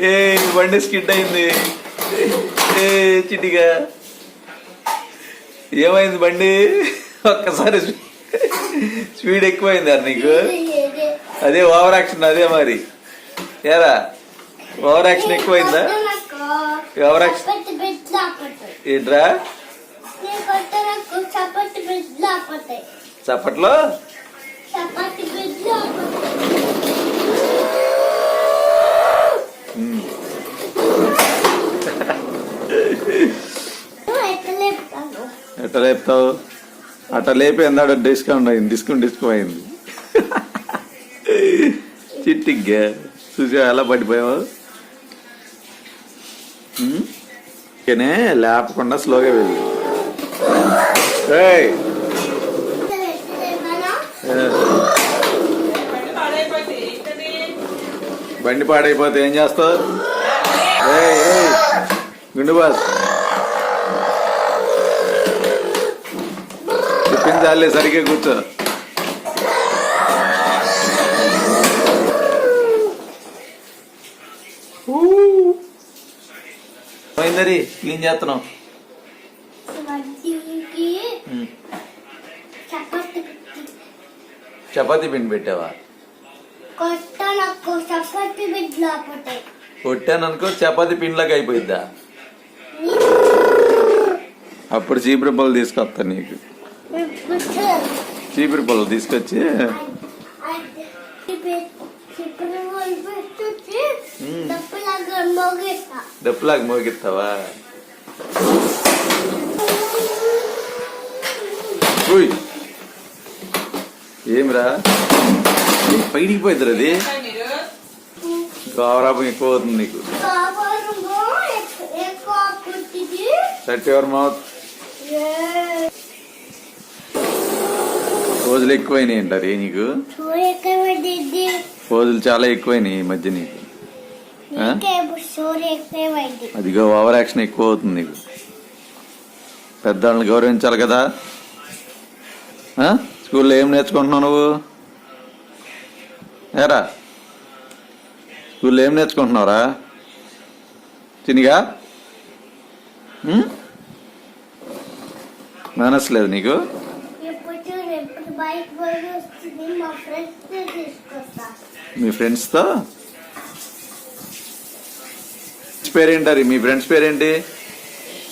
ఏ బండి స్కిడ్ అయింది. ఏ చిటిగా ఏమైంది బండి? ఒక్కసారి స్పీ- స్పీడ్ ఎక్కువైంది అన్న నీకు? అదే ఓవర్ యాక్షన్ అదే మరి. ఏరా? ఓవర్ యాక్షన్ ఎక్కువైందా? ఓవర్ యాక్షన్ ఏంట్రా? చప్పట్లో చపాతి బిడ్డలు ఆపతాయి ఉమ్. నువ్వు ఎట్లా లేపుతాను ఎట్లా లేపుతావు? అట్లా లేపి అన్నాడు డిస్కౌంట్ అయింది? డిస్కౌంట్ డిస్కౌంట్ అయింది చిట్టిగ్గా చూసా ఎలా పడిపోయావు? ఉమ్? ఓకేనే లేపకుండా స్లోగా వెళ్ళి. ఏయ్! బండి పాడైపోతే ఏం చేస్తావు? ఏయ్, గుండు బాస్. చాలే సరిగ్గా కూర్చో. పోయిందరి క్లీన్ ఉమ్. చపాతి పిండి పెట్టావా? కొట్టాననుకో చపాతీ పిండిలాగా అయిపోయిద్దా? అప్పుడు చీపురు పళ్ళు తీసుకొస్తా నీకు. చీపురు పళ్ళు తీసుకొచ్చి డప్పులాగా మోగిస్తావా. ఏమిరా? పైడికి పోయిద్దరు అది? గౌరవం ఎక్కువ అవుతుంది నీకు. షట్ యువర్ మౌత్ రోజులు ఎక్కువైనాయి అంటారు నీకు? రోజులు చాలా ఎక్కువైనాయి ఈ మధ్య నీకు. అదిగో ఓవర్ యాక్షన్ ఎక్కువ అవుతుంది నీకు. పెద్దవాళ్ళని గౌరవించాలి కదా? స్కూల్లో ఏం నేర్చుకుంటున్నావు నువ్వు? ఏరా? స్కూల్లో ఏం నేర్చుకుంటున్నావురా? తినిగా? మేనస్ లేదు నీకు? ఎప్పుడు ఎప్పుడు బైక్ పోయి వస్తుంది మా ఫ్రెండ్స్ తీసుకొస్తా. మీ ఫ్రెండ్స్తో పేరేంటారు మీ ఫ్రెండ్స్ పేరేంటి?